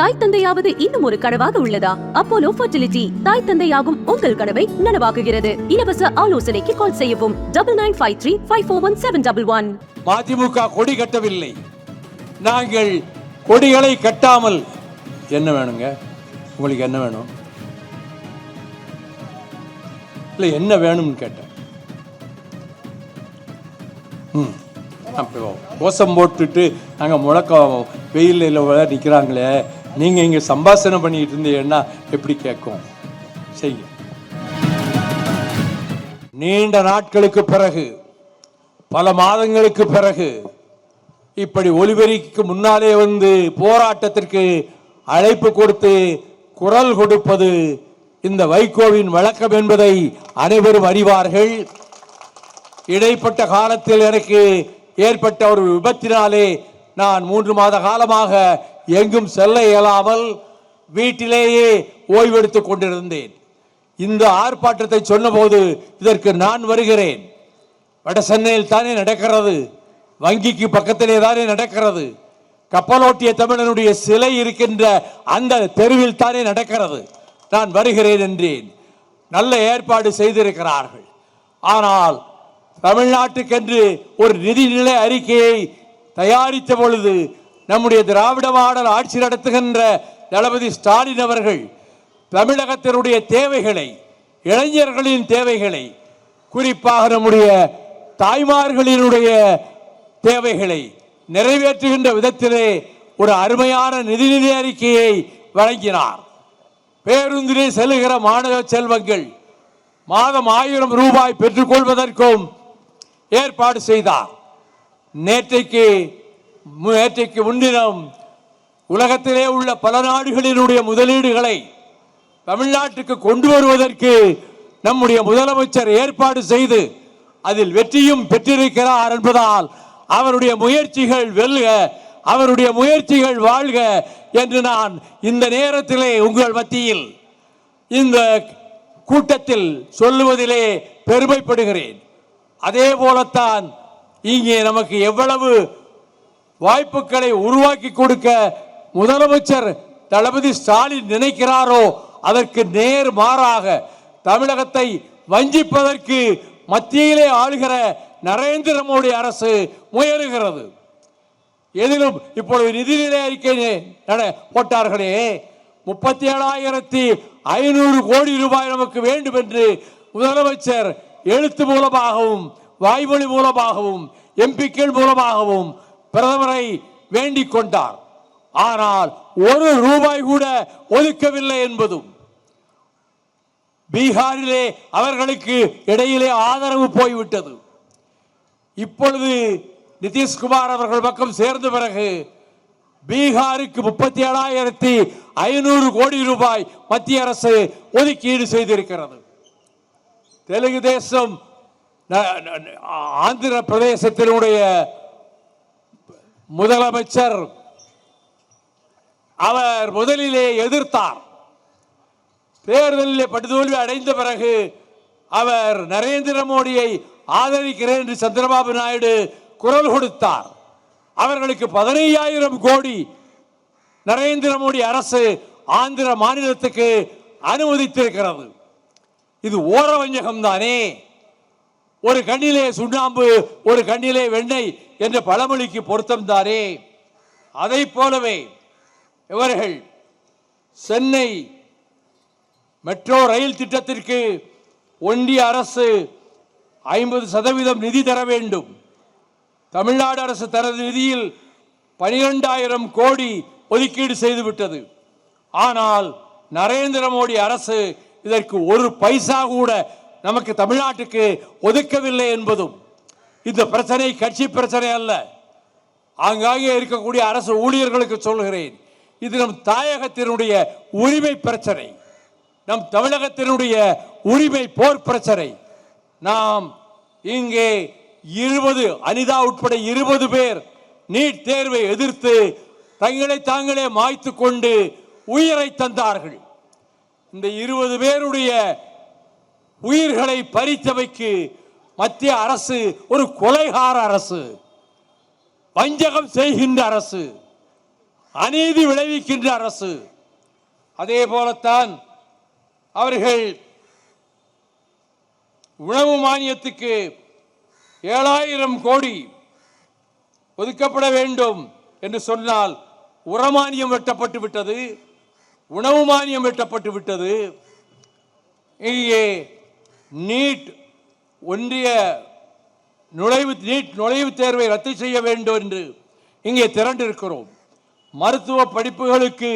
தாய் தந்தையாவது இன்னும் ஒரு கனவாக உள்ளதா? அப்போலோ ஃபர்டிலிட்டி தாய் தந்தையாகும் உங்கள் கனவை நனவாக்குகிறது. இலவச ஆலோசனைக்கு கால் செய்யவும். Double nine five three five four one seven double one MDMK கொடி கட்டவில்லை. நாங்கள் கொடிகளை கட்டாமல். என்ன வேணுங்க? உங்களுக்கு என்ன வேணும்? இல்லை என்ன வேணும்னு கேட்டேன். ம். அப்போ கோஷம் போட்டுட்டு நாங்கள் முழக்கம் வெயிலில் நிற்கிறாங்களே. நீங்கள் இங்கே சம்பாஷணை பண்ணிக்கிட்டு இருந்தீங்கன்னா எப்படி கேட்கும்? செய்ய நீண்ட நாட்களுக்கு பிறகு பல மாதங்களுக்கு பிறகு இப்படி ஒலிபெருக்கிக்கு முன்னாலே வந்து போராட்டத்திற்கு அழைப்பு கொடுத்து குரல் கொடுப்பது இந்த வைகோவின் வழக்கம் என்பதை அனைவரும் அறிவார்கள். இடைப்பட்ட காலத்தில் எனக்கு ஏற்பட்ட ஒரு விபத்தினாலே நான் மூன்று மாத காலமாக எங்கும் செல்ல இயலாமல் வீட்டிலேயே ஓய்வெடுத்துக் கொண்டிருந்தேன். இந்த ஆர்ப்பாட்டத்தை சொன்னபோது இதற்கு நான் வருகிறேன். வட சென்னையில் தானே நடக்கிறது. வங்கிக்கு பக்கத்திலே தானே நடக்கிறது. கப்பலோட்டிய தமிழனுடைய சிலை இருக்கின்ற அந்த தெருவில் தானே நடக்கிறது. நான் வருகிறேன் என்றேன். நல்ல ஏற்பாடு செய்திருக்கிறார்கள். ஆனால் தமிழ்நாட்டுக்கென்று ஒரு நிதிநிலை அறிக்கையை தயாரித்த பொழுது நம்முடைய திராவிட மாடல் ஆட்சி நடத்துகின்ற தளபதி ஸ்டாலின் அவர்கள் தமிழகத்தினுடைய தேவைகளை இளைஞர்களின் தேவைகளை குறிப்பாக நம்முடைய தாய்மார்களினுடைய தேவைகளை நிறைவேற்றுகின்ற விதத்திலே ஒரு அருமையான நிதிநிலை அறிக்கையை வழங்கினார். பேருந்திலே செல்லுகிற மாணவ செல்வங்கள் மாதம் ஆயிரம் ரூபாய் பெற்றுக்கொள்வதற்கும் ஏற்பாடு செய்தார். நேற்றைக்கு நேற்றைக்கு முன்தினம் உலகத்திலே உள்ள பல நாடுகளினுடைய முதலீடுகளை தமிழ்நாட்டுக்கு கொண்டு வருவதற்கு நம்முடைய முதலமைச்சர் ஏற்பாடு செய்து அதில் வெற்றியும் பெற்றிருக்கிறார் என்பதால் அவருடைய முயற்சிகள் வெல்க அவருடைய முயற்சிகள் வாழ்க என்று நான் இந்த நேரத்திலே உங்கள் மத்தியில் இந்த கூட்டத்தில் சொல்லுவதிலே பெருமைப்படுகிறேன். அதே போலத்தான் இங்கே நமக்கு எவ்வளவு வாய்ப்புகளை உருவாக்கி கொடுக்க முதலமைச்சர் தளபதி ஸ்டாலின் நினைக்கிறாரோ அதற்கு நேர் மாறாக தமிழகத்தை வஞ்சிப்பதற்கு மத்தியிலே ஆளுகிற நரேந்திர மோடி அரசு முயலுகிறது. எதிலும் இப்பொழுது நிதிநிலை அறிக்கை நட- போட்டார்களே முப்பத்தி ஏழாயிரத்தி ஐநூறு கோடி ரூபாய் நமக்கு வேண்டும் என்று முதலமைச்சர் எழுத்து மூலமாகவும் வாய்மொழி மூலமாகவும் எம்பிக்கள் மூலமாகவும் பிரதமரை வேண்டிக் கொண்டார். ஆனால் ஒரு ரூபாய் கூட ஒதுக்கவில்லை என்பதும் பீகாரிலே அவர்களுக்கு இடையிலே ஆதரவு போய்விட்டது. இப்பொழுது நிதிஷ்குமார் அவர்கள் பக்கம் சேர்ந்த பிறகு பீகாருக்கு முப்பத்தி ஏழாயிரத்தி ஐநூறு கோடி ரூபாய் மத்திய அரசு ஒதுக்கீடு செய்திருக்கிறது. தெலுங்கு தேசம் ஆந்திர பிரதேசத்தினுடைய முதலமைச்சர் அவர் முதலிலே எதிர்த்தார். தேர்தலில் படுதோல்வி அடைந்த பிறகு அவர் நரேந்திர மோடியை ஆதரிக்கிறேன் என்று சந்திரபாபு நாயுடு குரல் கொடுத்தார். அவர்களுக்கு பதினையாயிரம் கோடி நரேந்திர மோடி அரசு ஆந்திர மாநிலத்துக்கு அனுமதித்திருக்கிறது. இது ஓரவஞ்சகம் தானே ஒரு கண்ணிலே சுண்ணாம்பு ஒரு கண்ணிலே வெண்ணெய் என்ற பழமொழிக்கு பொருத்தம்தானே அதை போலவே இவர்கள் சென்னை மெட்ரோ ரயில் திட்டத்திற்கு ஒன்றிய அரசு ஐம்பது சதவீதம் நிதி தர வேண்டும். தமிழ்நாடு அரசு தனது நிதியில் பனிரெண்டாயிரம் கோடி ஒதுக்கீடு செய்துவிட்டது ஆனால் நரேந்திர மோடி அரசு இதற்கு ஒரு பைசா கூட நமக்கு தமிழ்நாட்டுக்கு ஒதுக்கவில்லை என்பதும் இந்த பிரச்சனை கட்சி பிரச்சனை அல்ல. ஆங்காங்கே இருக்கக்கூடிய அரசு ஊழியர்களுக்கு சொல்கிறேன் இது நம் தாயகத்தினுடைய உரிமை பிரச்சனை. நம் தமிழகத்தினுடைய உரிமை போர் பிரச்சனை. நாம் இங்கே இருபது அனிதா உட்பட இருபது பேர் நீட் தேர்வை எதிர்த்து தங்களை தாங்களே மாய்த்து கொண்டு உயிரை தந்தார்கள். இந்த இருபது பேருடைய உயிர்களை பறித்தவைக்கு மத்திய அரசு ஒரு கொலைகார அரசு வஞ்சகம் செய்கின்ற அரசு அநீதி விளைவிக்கின்ற அரசு. அதே போலத்தான் அவர்கள் உணவு மானியத்துக்கு ஏழாயிரம் கோடி ஒதுக்கப்பட வேண்டும் என்று சொன்னால் உரமானியம் வெட்டப்பட்டு விட்டது உணவு மானியம் வெட்டப்பட்டு விட்டது. இங்கே நீட் ஒன்றிய நுழைவு நீட் நுழைவுத் தேர்வை ரத்து செய்ய வேண்டும் என்று இங்கே திரண்டிருக்கிறோம். மருத்துவ படிப்புகளுக்கு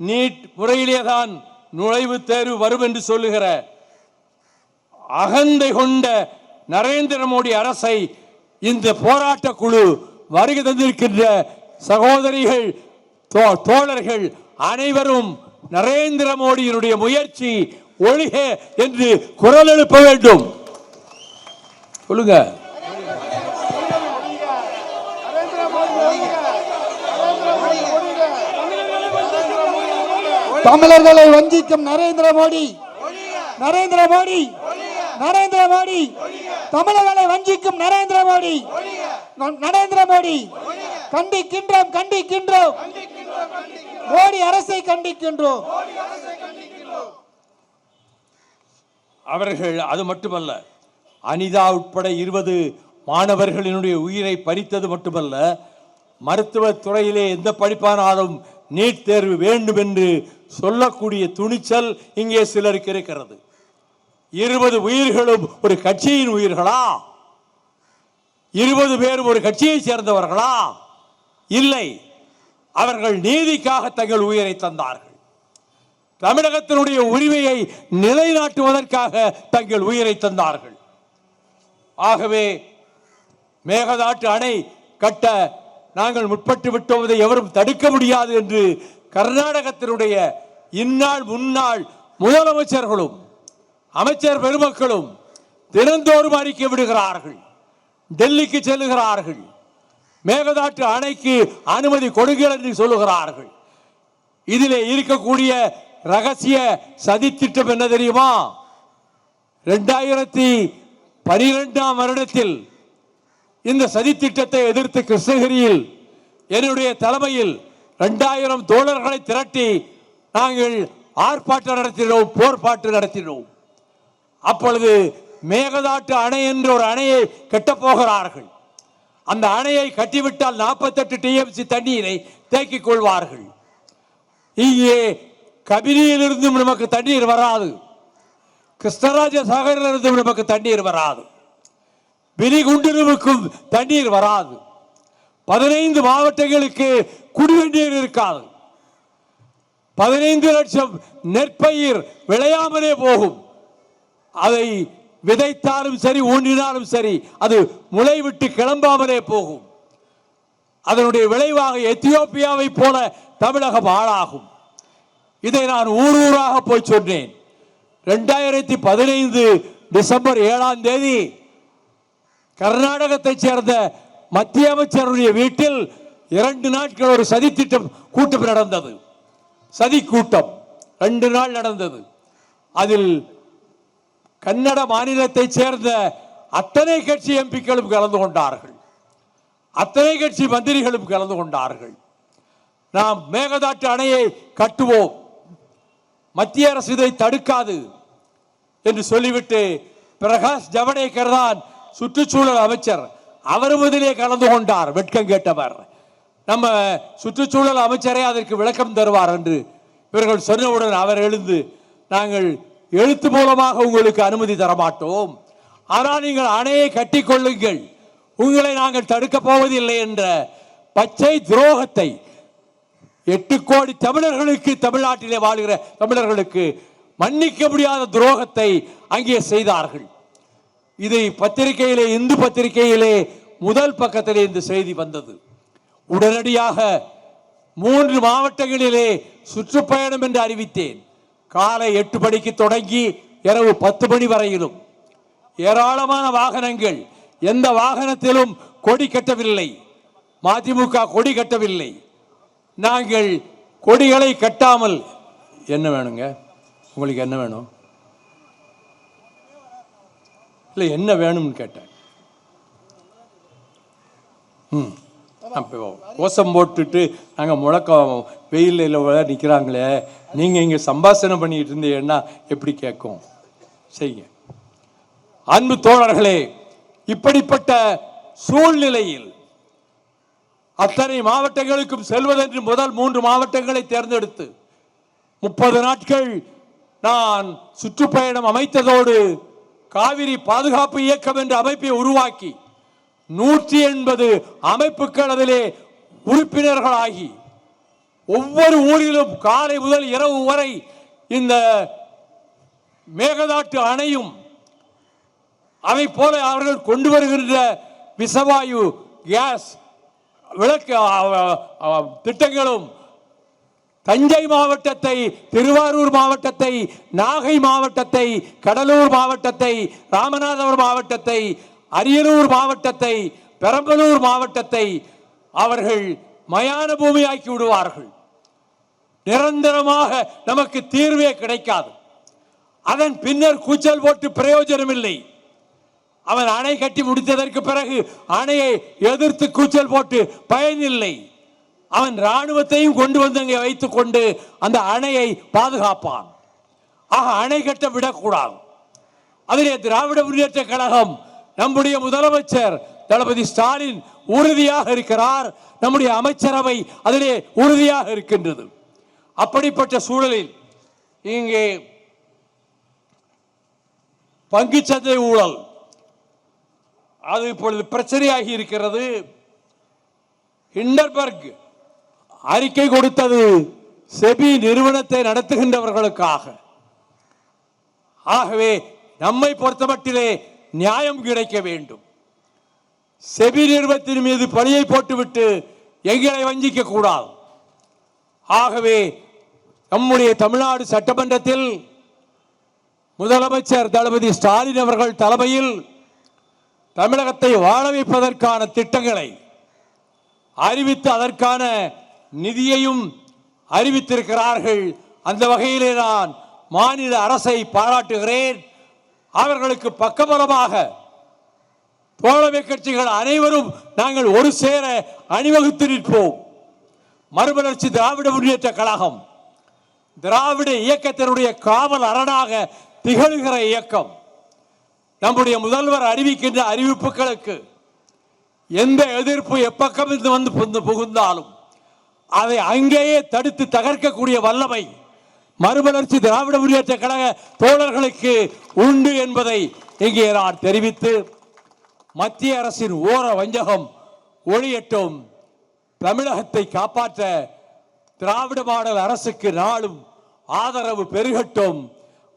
நீட் முறையிலே தான் நுழைவுத் தேர்வு வரும் என்று சொல்லுகிற அகந்தை கொண்ட நரேந்திர மோடி அரசை இந்த போராட்ட குழு வருகை தந்திருக்கின்ற சகோதரிகள் தோ- தோழர்கள் அனைவரும் நரேந்திர மோடியினுடைய முயற்சி ஒழிக என்று குரல் எழுப்ப வேண்டும். சொல்லுங்க. தமிழர்களை வஞ்சிக்கும் நரேந்திர மோடி. நரேந்திர மோடி. நரேந்திர மோடி. தமிழர்களை வஞ்சிக்கும் நரேந்திர மோடி. நரேந்திர மோடி. கண்டிக்கின்றோம் கண்டிக்கின்றோம். மோடி அரசை கண்டிக்கின்றோம். அவர்கள் அது மட்டுமல்ல அனிதா உட்பட இருபது மாணவர்களினுடைய உயிரை பறித்தது மட்டுமல்ல மருத்துவத் துறையிலே எந்த படிப்பானாலும் நீட் தேர்வு வேண்டும் என்று சொல்லக்கூடிய துணிச்சல் இங்கே சிலருக்கு இருக்கிறது. இருபது உயிர்களும் ஒரு கட்சியின் உயிர்களா? இருபது பேரும் ஒரு கட்சியை சேர்ந்தவர்களா? இல்லை. அவர்கள் நீதிக்காக தங்கள் உயிரை தந்தார்கள். தமிழகத்தினுடைய உரிமையை நிலைநாட்டுவதற்காக தங்கள் உயிரை தந்தார்கள். ஆகவே மேகதாட்டு அணை கட்ட நாங்கள் முற்பட்டு விட்டோவதை எவரும் தடுக்க முடியாது என்று கர்நாடகத்தினுடைய இந்நாள் முன்னாள் முதலமைச்சர்களும் அமைச்சர் பெருமக்களும் தினந்தோறும் அறிக்கை விடுகிறார்கள். டெல்லிக்கு செல்லுகிறார்கள். மேகதாட்டு அணைக்கு அனுமதி கொடுங்கள் என்று சொல்லுகிறார்கள். இதிலே இருக்கக்கூடிய ரகசிய சதித்திட்டம் என்ன தெரியுமா? ரெண்டாயிரத்தி பனிரெண்டாம் வருடத்தில் இந்த சதித்திட்டத்தை எதிர்த்து கிருஷ்ணகிரியில் என்னுடைய தலைமையில் ரெண்டாயிரம் தோழர்களை திரட்டி நாங்கள் ஆர்ப்பாட்டம் நடத்தினோம் போர்ப்பாட்டு நடத்தினோம். அப்பொழுது மேகதாட்டு அணை என்ற ஒரு அணையை கட்டப் போகிறார்கள். அந்த அணையை கட்டிவிட்டால் நாற்பத்தெட்டு டிஎம்சி தண்ணீரை தேக்கிக் கொள்வார்கள். இங்கே கபினியிலிருந்து நமக்கு தண்ணீர் வராது. கிருஷ்ணராஜ சாகரிலிருந்தும் நமக்கு தண்ணீர் வராது. பிரிகுண்டிலுக்கும் தண்ணீர் வராது. பதினைந்து மாவட்டங்களுக்கு குடிநீர் இருக்காது. பதினைந்து லட்சம் நெற்பயிர் விளையாமலே போகும். அதை விதைத்தாலும் சரி ஊன்றினாலும் சரி அது முளை விட்டு கிளம்பாமலே போகும். அதனுடைய விளைவாக எத்தியோப்பியாவை போல தமிழகம் ஆளாகும். இதை நான் ஊர் ஊராக போய் சொன்னேன். ரெண்டாயிரத்தி பதினைந்து டிசம்பர் ஏழாம் தேதி கர்நாடகத்தைச் சேர்ந்த மத்திய அமைச்சருடைய வீட்டில் இரண்டு நாட்கள் ஒரு சதித்திட்டம் கூட்டம் நடந்தது. சதி கூட்டம் ரெண்டு நாள் நடந்தது. அதில் கன்னட மாநிலத்தைச் சேர்ந்த அத்தனை கட்சி எம்பிக்களும் கலந்து கொண்டார்கள். அத்தனை கட்சி மந்திரிகளும் கலந்து கொண்டார்கள். நாம் மேகதாட்டு அணையை கட்டுவோம். மத்திய அரசு இதை தடுக்காது என்று சொல்லிவிட்டு பிரகாஷ் ஜவடேகர் தான் சுற்றுச்சூழல் அமைச்சர். அவரும் இதிலே கலந்து கொண்டார் வெட்கம் கேட்டவர். நம்ம சுற்றுச்சூழல் அமைச்சரே அதற்கு விளக்கம் தருவார் என்று இவர்கள் சொன்னவுடன் அவர் எழுந்து நாங்கள் எழுத்து மூலமாக உங்களுக்கு அனுமதி தரமாட்டோம். ஆனால் நீங்கள் அணையை கட்டிக்கொள்ளுங்கள். உங்களை நாங்கள் தடுக்கப் போவதில்லை என்ற பச்சை துரோகத்தை எட்டு கோடி தமிழர்களுக்கு தமிழ்நாட்டிலே வாழ்கிற தமிழர்களுக்கு மன்னிக்க முடியாத துரோகத்தை அங்கே செய்தார்கள். இதை பத்திரிகையிலே இந்து பத்திரிகையிலே முதல் பக்கத்திலே இந்த செய்தி வந்தது. உடனடியாக மூன்று மாவட்டங்களிலே சுற்றுப்பயணம் என்று அறிவித்தேன். காலை எட்டு மணிக்கு தொடங்கி இரவு பத்து மணி வரையிலும். ஏராளமான வாகனங்கள் எந்த வாகனத்திலும் கொடி கட்டவில்லை. மதிமுக கொடி கட்டவில்லை. நாங்கள் கொடிகளை கட்டாமல் என்ன வேணுங்க? உங்களுக்கு என்ன வேணும்? இல்லை என்ன வேணும்னு கேட்டேன். ம் அப்போ கோஷம் போட்டுட்டு நாங்கள் முழக்கம் வெயிலில் நிற்கிறாங்களே நீங்கள் இங்கே சம்பாஷணம் பண்ணிட்டு இருந்தீங்கன்னா எப்படி கேட்கும்? செய்யுங்க. அன்பு தோழர்களே இப்படிப்பட்ட சூழ்நிலையில் அத்தனை மாவட்டங்களுக்கும் செல்வதென்று முதல் மூன்று மாவட்டங்களை தேர்ந்தெடுத்து முப்பது நாட்கள் நான் சுற்றுப்பயணம் அமைத்ததோடு காவிரி பாதுகாப்பு இயக்கம் என்ற அமைப்பை உருவாக்கி நூற்றி எண்பது அமைப்புகள் அதிலே உறுப்பினர்களாகி ஒவ்வொரு ஊரிலும் காலை முதல் இரவு வரை இந்த மேகதாட்டு அணையும் அதை போல அவர்கள் கொண்டு வருகின்ற விசவாயு கேஸ் விளக்கு திட்டங்களும் தஞ்சை மாவட்டத்தை திருவாரூர் மாவட்டத்தை நாகை மாவட்டத்தை கடலூர் மாவட்டத்தை ராமநாதபுரம் மாவட்டத்தை அரியலூர் மாவட்டத்தை பெரம்பலூர் மாவட்டத்தை அவர்கள் மயான பூமியாக்கி விடுவார்கள். நிரந்தரமாக நமக்கு தீர்வே கிடைக்காது. அதன் பின்னர் கூச்சல் போட்டு பிரயோஜனம் இல்லை அவன் அணை கட்டி முடித்ததற்கு பிறகு அணையை எதிர்த்து கூச்சல் போட்டு பயனில்லை. அவன் இராணுவத்தையும் கொண்டு வந்து அங்கே வைத்துக் கொண்டு அந்த அணையை பாதுகாப்பான். ஆக அணை கட்ட விடக்கூடாது. அதிலே திராவிட முன்னேற்ற கழகம் நம்முடைய முதலமைச்சர் தளபதி ஸ்டாலின் உறுதியாக இருக்கிறார். நம்முடைய அமைச்சரவை அதிலே உறுதியாக இருக்கின்றது. அப்படிப்பட்ட சூழலில் இங்கே பங்குச்சந்தை ஊழல் அது இப்பொழுது பிரச்சனையாகி இருக்கிறது. ஹிண்டர்பர்க் அறிக்கை கொடுத்தது செபி நிறுவனத்தை நடத்துகின்றவர்களுக்காக. ஆகவே நம்மை பொறுத்தமட்டிலே நியாயம் கிடைக்க வேண்டும். செபி நிறுவனத்தின் மீது பழியை போட்டுவிட்டு எங்களை வஞ்சிக்க கூடாது. ஆகவே நம்முடைய தமிழ்நாடு சட்டமன்றத்தில் முதலமைச்சர் தளபதி ஸ்டாலின் அவர்கள் தலைமையில் தமிழகத்தை வாழ வைப்பதற்கான திட்டங்களை அறிவித்து அதற்கான நிதியையும் அறிவித்திருக்கிறார்கள். அந்த வகையிலே நான் மாநில அரசை பாராட்டுகிறேன். அவர்களுக்கு பக்கபலமாக தோழமை கட்சிகள் அனைவரும் நாங்கள் ஒரு சேர அணிவகுத்து நிற்போம். மறுமலர்ச்சி திராவிட முன்னேற்ற கழகம் திராவிட இயக்கத்தினுடைய காவல் அரணாக திகழ்கிற இயக்கம் நம்முடைய முதல்வர் அறிவிக்கின்ற அறிவிப்புகளுக்கு எந்த எதிர்ப்பு எப்பக்கம் இருந்து வந்து புகுந்தாலும் அதை அங்கேயே தடுத்து தகர்க்கக்கூடிய வல்லமை மறுமலர்ச்சி திராவிட முன்னேற்ற கழக தோழர்களுக்கு உண்டு என்பதை இங்கே நான் தெரிவித்து மத்திய அரசின் ஓர வஞ்சகம் ஒளியட்டும் தமிழகத்தை காப்பாற்ற திராவிட மாடல் அரசுக்கு நாளும் ஆதரவு பெருகட்டும்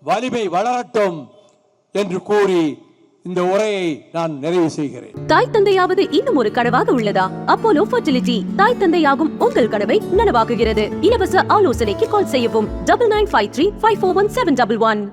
வலிமை வளரட்டும் என்று கூறி இந்த உரையை நான் நிறைவு செய்கிறேன். தாய் தந்தையாவது இன்னும் ஒரு கனவாக உள்ளதா? அப்போலோ ஃபர்டிலிட்டி தாய் தந்தையாகும் உங்கள் கனவை நனவாக்குகிறது. இலவச ஆலோசனைக்கு கால் செய்யவும். Double nine five three five four one seven double one